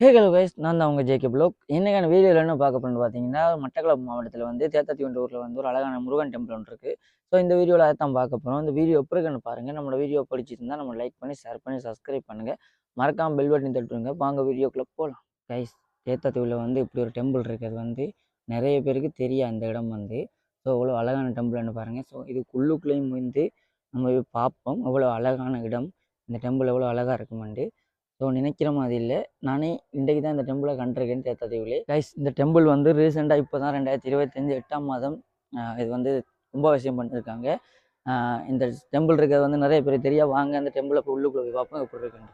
Hey hello guys நான் தான் உங்கள் ஜேகே ப்ளோக் என்னைக்கான வீடியோவில் என்ன பார்க்க போறேன்னு பார்த்தீங்கன்னா மட்டக்களப்பு மாவட்டத்தில் வந்து தேத்தாத்திவண்ட ஊரில் வந்து ஒரு அழகான முருகன் டெம்பிள் ஒன்று இருக்குது ஸோ இந்த வீடியோவில் அதை தான் பார்க்க போகிறோம் இந்த வீடியோ எப்படி இருக்குன்னு பாருங்கள் நம்மளோட வீடியோ பிடிச்சிருந்தா நம்ம லைக் பண்ணி ஷேர் பண்ணி சப்ஸ்கிரைப் பண்ணுங்கள் மறக்காமல் பெல் பட்டன் தட்டுருங்க வாங்க வீடியோக்குள்ளே போகலாம் கைஸ் தேத்தாத்தீவில் வந்து இப்படி ஒரு டெம்பிள் இருக்குது வந்து நிறைய பேருக்கு தெரியும் அந்த இடம் வந்து. ஸோ அவ்வளோ அழகான டெம்பிள்னு பாருங்கள் ஸோ இதுக்குள்ளுக்குள்ளேயும் வந்து நம்ம பார்ப்போம். அவ்வளோ அழகான இடம். இந்த டெம்பிள் எவ்வளோ அழகாக இருக்குமெண்டு ஸோ நினைக்கிற மாதிரி இல்லை. நானே இன்றைக்கு தான் இந்த டெம்பிளை கண்டிருக்கேன் தேத்தாதீவிலே கைஸ் இந்த டெம்பிள் வந்து ரீசெண்டாக இப்போ தான் ரெண்டாயிரத்தி இருபத்தஞ்சு எட்டாம் மாதம் இது வந்து கும்பாபிஷேகம் பண்ணியிருக்காங்க இந்த டெம்பிள் இருக்கிறது வந்து நிறைய பேர் தெரியா வாங்க அந்த டெம்பிளை போய் உள்ளுக்குள்ளே போய் பார்ப்போம் எப்படி இருக்குன்னு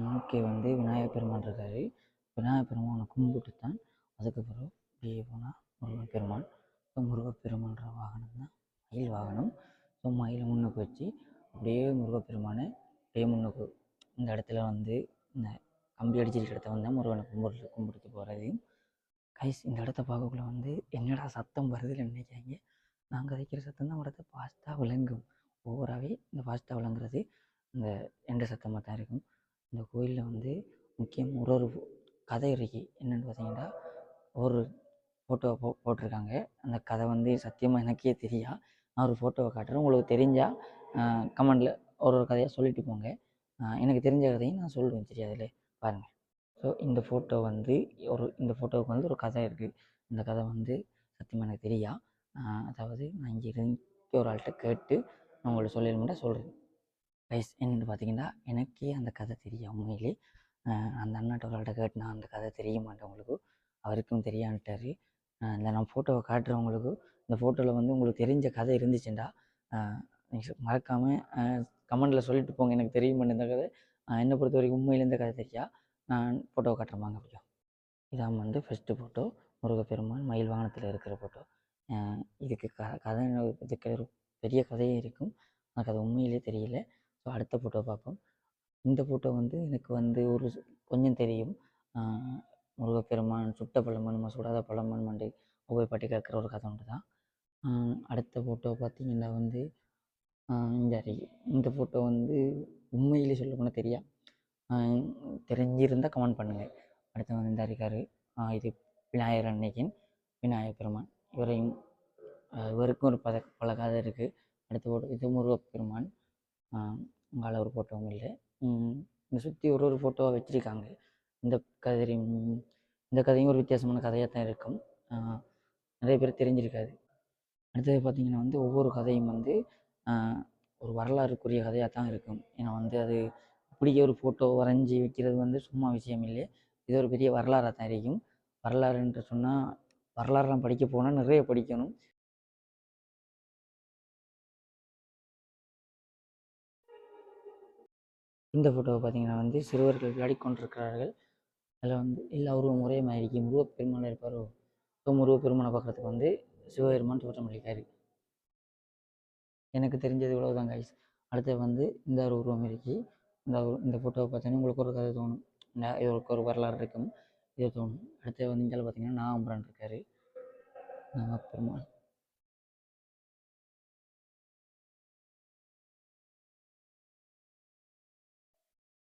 நோக்கே வந்து விநாயகர் பெருமான் இருக்காரு. விநாயகர் பெருமானை கும்பிட்டு தான் அதுக்கப்புறம் வெளியே போனால் முருகன் பெருமான். ஸோ முருகப்பெருமான்ற வாகனம் தான் மயில் வாகனம். ஸோ மயிலை முன்னுக்கு வச்சு அப்படியே முருகப்பெருமானை அப்படியே முன்னுக்கு இந்த இடத்துல வந்து இந்த கம்பி அடிச்சிருக்க இடத்த வந்து முருகனை கும்பிட்டு கும்பிட்டு போகிறதையும் கைஸ் இந்த இடத்த பார்க்கக்குள்ள வந்து என்னடா சத்தம் வருதுன்னு நினைக்காங்க நாங்கள் வைக்கிற சத்தம் தான் இடத்த ஃபாஸ்ட்டாக விளங்கும் ஓவராகவே இந்த ஃபாஸ்ட்டாக விளங்குறது இந்த எண்ட சத்தமாக தான் இருக்கும். இந்த கோயிலில் வந்து முக்கியம் ஒரு ஒரு கதை இருக்கு. என்னென்னு பார்த்தீங்கன்னா ஒரு ஃபோட்டோ போ போட்டிருக்காங்க. அந்த கதை வந்து சத்தியமாக எனக்கே தெரியா. நான் ஒரு ஃபோட்டோவை காட்டுறேன். உங்களுக்கு தெரிஞ்சால் கமெண்டில் ஒரு ஒரு கதையாக சொல்லிட்டு போங்க. எனக்கு தெரிஞ்ச கதையும் நான் சொல்லுவேன். சரி அதில் பாருங்கள் ஸோ இந்த ஃபோட்டோ வந்து ஒரு இந்த ஃபோட்டோவுக்கு வந்து ஒரு கதை இருக்குது இந்த கதை வந்து சத்தியமாக எனக்கு தெரியா. அதாவது நான் இங்கே இருந்து ஒரு ஆள்கிட்ட கேட்டு நான் உங்களுக்கு சொல்லிடணும்னா சொல்கிறேன் கைஸ் என்னென்னு பார்த்தீங்கன்னா எனக்கே அந்த கதை தெரியும். உண்மையிலே அந்த அண்ணாட்ட ஒரு கேட்டு நான் அந்த கதை தெரிய மாட்டேன் உங்களுக்கு. அவருக்கும் தெரியான்ட்டாரு. இந்த நான் ஃபோட்டோவை காட்டுறவங்களுக்கு இந்த ஃபோட்டோவில் வந்து உங்களுக்கு தெரிஞ்ச கதை இருந்துச்சுண்டா. மறக்காமல் கமெண்டில் சொல்லிட்டு போங்க. எனக்கு தெரியும் இந்த கதை. என்னை பொறுத்த வரைக்கும் உண்மையில இந்த கதை தெரியா? நான் ஃபோட்டோவை காட்டுறமாங்க அப்படியா. இதான் வந்து ஃபஸ்ட்டு ஃபோட்டோ முருகப்பெருமான் மயில் வாகனத்தில் இருக்கிற ஃபோட்டோ இதுக்கு க கதை இதுக்கு ஒரு பெரிய கதையே இருக்கும். எனக்கு அது உண்மையிலே தெரியல. ஸோ அடுத்த ஃபோட்டோ பார்ப்போம். இந்த ஃபோட்டோ வந்து எனக்கு வந்து ஒரு கொஞ்சம் தெரியும். முருகப்பெருமான் சுட்ட பழமன் சுடாத பழமன் மண்டை ஒவ்வொரு பாட்டி கேட்குற ஒரு கதை ஒன்று தான். அடுத்த ஃபோட்டோ பார்த்தீங்கன்னா வந்து இந்த அருகே இந்த ஃபோட்டோ வந்து உண்மையிலே சொல்ல போனால் தெரியா? தெரிஞ்சிருந்தால் கமெண்ட் பண்ணுங்கள் அடுத்து வந்து இந்த இருக்காரு இது விநாயகர் அன்னைக்கின் விநாயகர் பெருமான். இவரையும் இவருக்கும் ஒரு பத பல கதை இருக்குது அடுத்த ஃபோட்டோ இது முருகப்பெருமான். அங்கால ஒரு ஃபோட்டோவும் இல்லை. இங்கே சுற்றி ஒரு ஒரு ஃபோட்டோவாக வச்சுருக்காங்க. இந்த கதையும் இந்த கதையும் ஒரு வித்தியாசமான கதையாக தான் இருக்கும். நிறைய பேர் தெரிஞ்சிருக்காது. அடுத்தது பார்த்திங்கன்னா வந்து ஒவ்வொரு கதையும் வந்து ஒரு வரலாறுக்குரிய கதையாக தான் இருக்கும். ஏன்னா வந்து அது இப்படியே ஒரு ஃபோட்டோ வரைஞ்சி வைக்கிறது வந்து சும்மா விஷயம் இல்லை. இது ஒரு பெரிய வரலாறாக தான் இருக்கும். வரலாறுன்ற சொன்னால் வரலாறுலாம் படிக்க போனால் நிறைய படிக்கணும். இந்த ஃபோட்டோவை பார்த்தீங்கன்னா வந்து சிறுவர்கள் விளையாடி கொண்டிருக்கிறார்கள் அதில் வந்து எல்லா உருவம் ஒரே மாதிரி இருக்கு முருகப்பெருமான் இருப்பாரோ? ஸோ முருகப்பெருமானை பார்க்குறதுக்கு வந்து சிவபெருமான் தோற்றம் அளிக்காரு. எனக்கு தெரிஞ்சது இவ்வளோ தான் கைஸ் அடுத்து வந்து இந்த ஒரு உருவம் இருக்கு. இந்த இந்த ஃபோட்டோவை பார்த்தோன்னே உங்களுக்கு ஒரு கதை தோணும். இந்த ஒரு வரலாறு இருக்கும். இது தோணும். அடுத்து வந்து இங்கே பார்த்தீங்கன்னா நாகம்பரன் இருக்காரு. நாகப்பெருமான்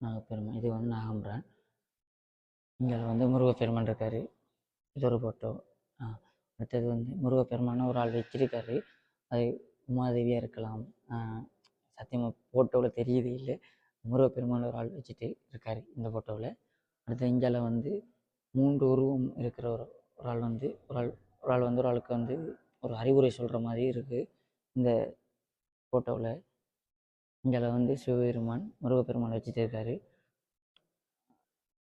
நாகப்பெருமான். இது வந்து நாகம்பிரான் இங்கே வந்து முருகப்பெருமான் இருக்காரு. இது ஒரு ஃபோட்டோ அடுத்தது வந்து முருகப்பெருமான ஒரு ஆள் வச்சிருக்காரு. அது உமாதேவியாக இருக்கலாம். சத்தியமாக ஃபோட்டோவில் தெரியுது இல்லை. முருகப்பெருமான ஒரு ஆள் வச்சுட்டு இருக்காரு இந்த ஃபோட்டோவில் அடுத்து இந்தியாவில் வந்து மூன்று உருவம் இருக்கிற ஒரு ஒரு ஆள் வந்து ஒரு ஆள் ஒரு ஆள் வந்து ஒரு ஆளுக்கு வந்து ஒரு அறிவுரை சொல்கிற மாதிரி இருக்குது இந்த ஃபோட்டோவில் இந்தியாவில் வந்து சிவபெருமான் முருகப்பெருமான் வச்சுட்டு இருக்காரு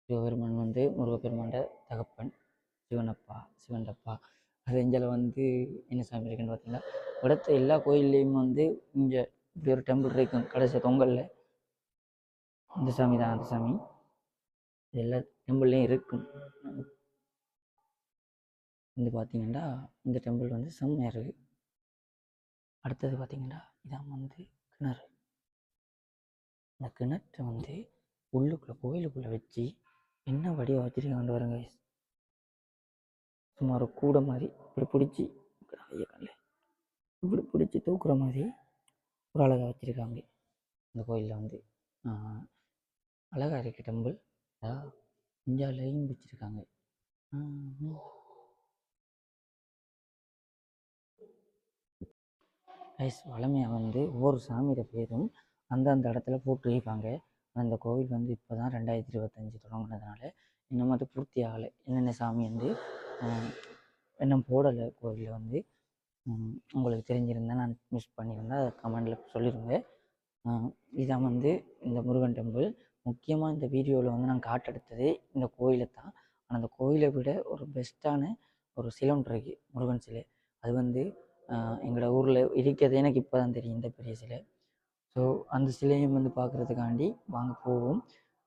சிவபெருமான் வந்து முருகப்பெருமாண்ட தகப்பன் சிவனப்பா சிவன்டப்பா அது இங்கே வந்து என்ன சாமி இருக்குன்னு பார்த்தீங்கன்னா அடுத்த எல்லா கோயில்லையும் வந்து இங்கே இப்படி ஒரு டெம்பிள் இருக்கும் கடைசி தொங்கலில். இந்த சாமி தான் அந்த சாமி. எல்லா டெம்பிள்லேயும் இருக்கும் வந்து பார்த்தீங்கன்னா இந்த டெம்பிள் வந்து செம்மையாக இருக்குது அடுத்தது பார்த்தீங்கன்னா இதான் வந்து கிணறு. அந்த கிணற்றை வந்து உள்ளுக்குள்ளே கோயிலுக்குள்ளே வச்சு என்ன வடிவம் வச்சிருக்காங்க பாருங்க guys. சும்மா ஒரு கூடை மாதிரி இப்படி பிடிச்சி ஐயக்கல்ல இப்படி பிடிச்சி தூக்குற மாதிரி ஒரு அழகாக வச்சுருக்காங்க. இந்த கோயிலில் வந்து அழகாக அழகா டெம்பிள் இந்தியாவிலையும் வச்சுருக்காங்க. கைஸ் வளமையாக வந்து ஒவ்வொரு சாமியோட பேரும் அந்தந்த இடத்துல போட்டு வைப்பாங்க. அந்த கோவில் வந்து இப்போ தான் ரெண்டாயிரத்தி இருபத்தஞ்சி தொடங்கினதுனால இன்னும் அது பூர்த்தி ஆகலை என்னென்ன சாமி வந்து இன்னும் போடலை கோவிலில் வந்து. உங்களுக்கு தெரிஞ்சிருந்தா நான் மிஸ் பண்ணியிருந்தேன் அதை கமெண்டில் சொல்லிடுங்க இதான் வந்து இந்த முருகன் டெம்பிள் முக்கியமாக இந்த வீடியோவில் வந்து நான் காட்டெடுத்தது இந்த கோயிலை தான். ஆனால் அந்த கோயிலை விட ஒரு பெஸ்ட்டான ஒரு சிலை ஒன்று இருக்குது முருகன் சிலை. அது வந்து எங்களோட ஊரில் இருக்கிறது எனக்கு இப்போ தான் தெரியும் இந்த பெரிய சிலை. ஸோ அந்த சிலையும் வந்து பார்க்குறதுக்காண்டி வாங்க போவோம்.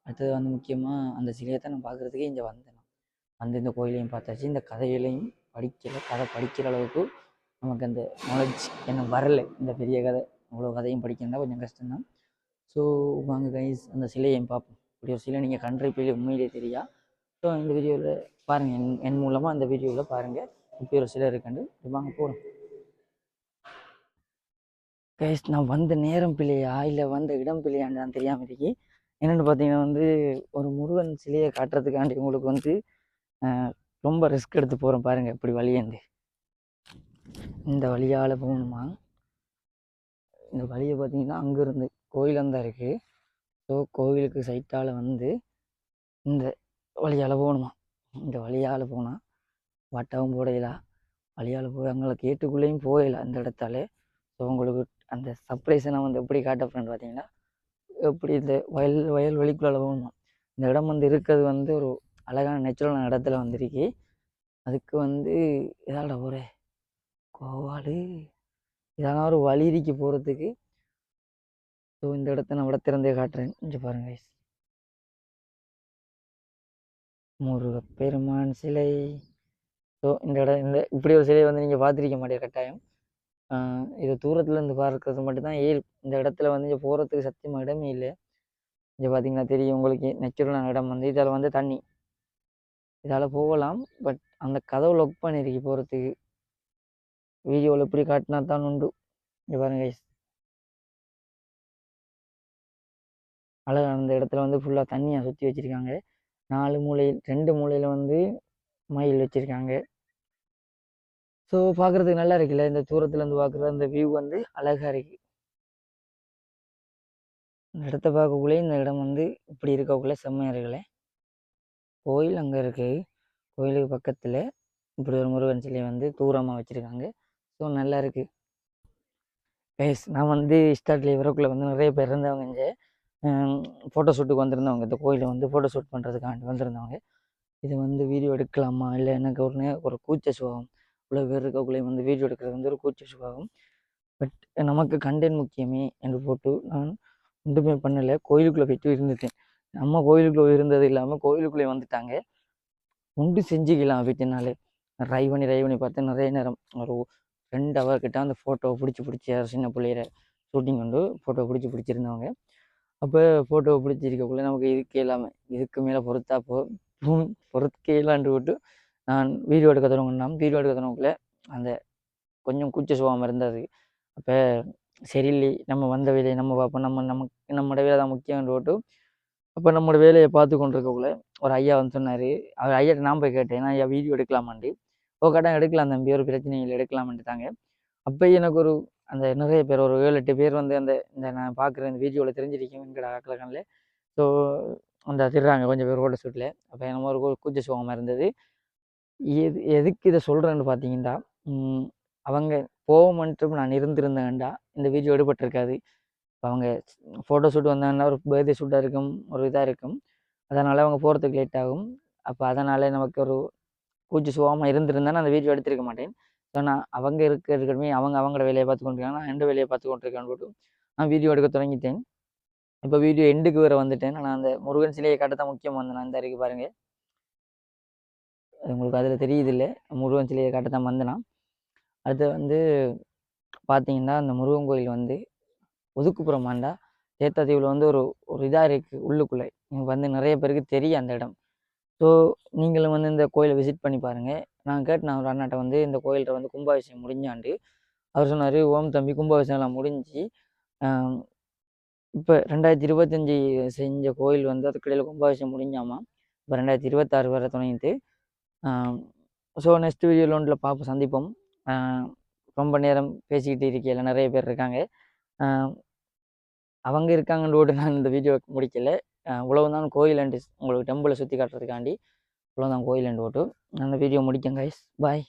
அடுத்தது வந்து முக்கியமாக அந்த சிலையை தான் நான் பார்க்குறதுக்கே இங்கே வந்தேன் வந்து இந்த கோயிலையும் பார்த்தாச்சு. இந்த கதைகளையும் படிக்கல கதை படிக்கிற அளவுக்கு நமக்கு அந்த நாலேஜ் என்ன வரலை. இந்த பெரிய கதை அவ்வளோ கதையும் படிக்கிறதா கொஞ்சம் கஷ்டம்தான். ஸோ வாங்க கைஸ் அந்த சிலையையும் பார்ப்போம். இப்படி ஒரு சிலை நீங்கள் கண்டிப்பாக உண்மையிலே தெரியா? ஸோ இந்த வீடியோவில் பாருங்கள் என் என் மூலமாக அந்த வீடியோவில் பாருங்கள் இப்படி ஒரு சிலை இருக்கண்டு வாங்க போகிறோம் கைஸ் நான் வந்த நேரம் பிள்ளையா இல்லை வந்த இடம் பிள்ளையான்னு தெரியாமல் இருக்கி. என்னென்னு பார்த்தீங்கன்னா வந்து ஒரு முருகன் சிலையை காட்டுறதுக்காண்டி உங்களுக்கு வந்து ரொம்ப ரிஸ்க் எடுத்து போகிறோம் பாருங்கள் இப்படி வழியேந்து. இந்த வழியால் போகணுமா? இந்த வழியை பார்த்தீங்கன்னா அங்கேருந்து கோயில் தான் இருக்குது ஸோ கோவிலுக்கு சைட்டால் வந்து இந்த வழியால் போகணுமா? இந்த வழியால் போனால் வட்டவும் போடையலாம் வழியால் போய் அங்கே கேட்டுக்குள்ளேயும் போயிடலாம் இந்த இடத்தாலே. ஸோ உங்களுக்கு அந்த சர்ப்ரைஸை நான் வந்து எப்படி காட்ட போகிறேன்னு பார்த்தீங்கன்னா எப்படி இந்த வயல் வயல் வெளிக்குள்ளால போகணும்? இந்த இடம் வந்து இருக்கிறது வந்து ஒரு அழகான நேச்சுரலான இடத்துல வந்திருக்கு. அதுக்கு வந்து இதாட ஒரு கோவாடு இதெல்லாம் ஒரு வழி போகிறதுக்கு ஸோ இந்த இடத்த நான் விட திறந்தே காட்டுறேன். கொஞ்சம் பாருங்க கைஸ் முருகப்பெருமான் சிலை. ஸோ இந்த இடம் இந்த இப்படி ஒரு சிலையை வந்து நீங்கள் பார்த்துருக்க மாட்டேன் கட்டாயம். இதை தூரத்துலேருந்து பார்க்கறது மட்டும்தான். ஏல் இந்த இடத்துல வந்து இங்கே போகிறதுக்கு சத்தியமாக இடமே இல்லை. இங்கே பார்த்தீங்கன்னா தெரியும் உங்களுக்கு நெச்சுரலான இடம் வந்து. இதால் வந்து தண்ணி. இதால் போகலாம். பட் அந்த கதவு லொக் பண்ணியிருக்கு போகிறதுக்கு வீடியோவில் எப்படி காட்டினா தான் உண்டு. இங்கே பாருங்க guys. அந்த இடத்துல வந்து ஃபுல்லாக தண்ணியை சுற்றி வச்சுருக்காங்க. நாலு மூலையில் ரெண்டு மூலையில் வந்து மயில் வச்சுருக்காங்க. ஸோ பார்க்குறதுக்கு நல்லா இருக்குல்ல? இந்த தூரத்துலேருந்து பார்க்குற அந்த வியூ வந்து அழகாக இருக்கு. இந்த இடத்த பார்க்கக்குள்ளே இந்த இடம் வந்து இப்படி இருக்கக்குள்ளே செம்மையாக இருக்குல்ல? கோயில் அங்கே இருக்குது கோயிலுக்கு பக்கத்தில் இப்படி ஒரு முருகன் சிலை வந்து தூரமாக வச்சுருக்காங்க. ஸோ நல்லா இருக்குது எஸ் நான் வந்து ஸ்டார்ட்லேயே வரக்குள்ளே வந்து நிறைய பேர் இருந்தவங்க இங்கே. ஃபோட்டோ ஷூட்டுக்கு வந்திருந்தவங்க. இந்த கோயிலை வந்து ஃபோட்டோ ஷூட் பண்ணுறதுக்காண்டி வந்திருந்தவங்க. இது வந்து வீடியோ எடுக்கலாமா? இல்லை எனக்கு ஒரு ஒரு கூச்ச சுகம் இவ்வளோ பேர் இருக்கக்குள்ளேயும் வந்து வீடியோ எடுக்கிறது வந்து ஒரு கூச்ச சுபாவம். பட் நமக்கு கண்டென்ட் முக்கியமே என்று போட்டு நான் ஒன்றுமே பண்ணலை. கோயிலுக்குள்ளே போயிட்டு இருந்துட்டேன். நம்ம கோயிலுக்குள்ளே இருந்தது இல்லாமல் கோயிலுக்குள்ளே வந்துட்டாங்க. உண்டு செஞ்சுக்கலாம் அப்படின்னாலே ட்ரை பண்ணி ட்ரை பண்ணி பார்த்து நிறைய நேரம் ஒரு ரெண்டு ஹவர் கிட்ட அந்த ஃபோட்டோவை பிடிச்சி பிடிச்சி சின்ன பிள்ளையில ஷூட்டிங் வந்து ஃபோட்டோ பிடிச்சி பிடிச்சிருந்தவங்க. அப்போ ஃபோட்டோவை பிடிச்சிருக்கக்குள்ளே நமக்கு இதுக்கே இல்லாமல் இதுக்கு மேலே பொறுத்தா போ பொறுத்துக்கே இல்லாண்டு விட்டு நான் வீடியோ எடுக்க தொடங்கினா வீடியோ எடுக்க தொடங்கல அந்த கொஞ்சம் கூச்ச சுபாவம் இருந்தது. அப்போ சரியில்லை நம்ம வந்த வேலையை நம்ம பார்ப்போம். நம்ம நமக்கு நம்மளோட வேலை தான் முக்கியம்னு போட்டு அப்போ நம்மளோட வேலையை பார்த்து கொண்டிருக்கக்குள்ள ஒரு ஐயா வந்து சொன்னார். அவர் ஐயாட்ட நான் போய் கேட்டேன் நான் ஐயா வீடியோ எடுக்கலாமான்ட்டு? ஓ கட்டம் எடுக்கலாம் தம்பி ஒரு பிரச்சனை இல்லை எடுக்கலாமான்ட்டாங்க. அப்போ எனக்கு ஒரு அந்த நிறைய பேர் ஒரு ஏழு எட்டு பேர் வந்து அந்த இந்த நான் பார்க்குற இந்த வீடியோவில் தெரிஞ்சிருக்கேன் எங்கடா ஸோ அந்த திடுறாங்க கொஞ்சம் பேர் ரோட சூட்டில். அப்போ என்னமோ ஒரு கூச்ச சுகமாக இருந்தது. எது எதுக்கு இதை சொல்கிறேன்னு பார்த்தீங்கன்னா அவங்க போவோம்ன்ட்டு நான் இருந்திருந்தேன்டா. இந்த வீடியோ எடுபட்டிருக்காது. இப்போ அவங்க ஃபோட்டோ ஷூட் வந்தாங்கன்னா ஒரு பர்த்டே ஷூட்டாக இருக்கும் ஒரு இதாக இருக்கும். அதனால் அவங்க போகிறதுக்கு லேட் ஆகும். அப்போ அதனால் நமக்கு ஒரு கூச்சி சுகமாக இருந்திருந்தா நான் அந்த வீடியோ எடுத்திருக்க மாட்டேன். ஸோ நான் அவங்க இருக்க அவங்க அவங்களோட வேலையை பார்த்து கொண்டிருக்காங்க. நான் எந்த வேலையை பார்த்து கொண்டிருக்கேன்னு போட்டு நான் வீடியோ எடுக்க தொடங்கிட்டேன். இப்போ வீடியோ எண்டுக்கு வேறு வந்துட்டேன். நான் அந்த முருகன் சிலையை கட்டத்தான் தான் முக்கியம் வந்தேன். நான் இந்த இருக்கு பாருங்கள் உங்களுக்கு அதில் தெரியுது இல்லை முருகன் சிலையை காட்டத்தான் தான் வந்தேனா அடுத்து வந்து பார்த்தீங்கன்னா அந்த முருகன் கோயில் வந்து ஒதுக்குப்புறமாண்டா தேத்தாத்தீவில் வந்து ஒரு ஒரு இதாக இருக்குது உள்ளுக்குள்ளே. எனக்கு வந்து நிறைய பேருக்கு தெரியும் அந்த இடம். ஸோ நீங்களும் வந்து இந்த கோயிலை விசிட் பண்ணி பாருங்கள் நான் கேட்டேன் ஒரு அண்ணாட்ட வந்து இந்த கோயில்கிட்ட வந்து கும்பாபிஷேகம் முடிஞ்சாண்டு. அவர் சொன்னார் ஓம் தம்பி கும்பாபிஷேகம் எல்லாம் முடிஞ்சு இப்போ ரெண்டாயிரத்தி இருபத்தஞ்சி செஞ்ச கோயில் வந்து அதுக்கடையில் கும்பாபிஷேகம் முடிஞ்சாமா? இப்போ ரெண்டாயிரத்தி இருபத்தாறு வர துணைந்து ஸோ நெக்ஸ்ட் வீடியோ லோனில் பார்ப்போம் சந்திப்போம். ரொம்ப நேரம் பேசிக்கிட்டு இருக்கையில் நிறைய பேர் இருக்காங்க. அவங்க இருக்காங்கன்னு ஓட்டு நான் இந்த வீடியோ முடிக்கல. உழவுதான் கோயில் அண்டு உங்களுக்கு டெம்பிளை சுற்றி காட்டுறதுக்காண்டி உழவுதான் கோயில் அண்டு ஓட்டு. அந்த வீடியோ முடிக்கங்க கைஸ் பாய்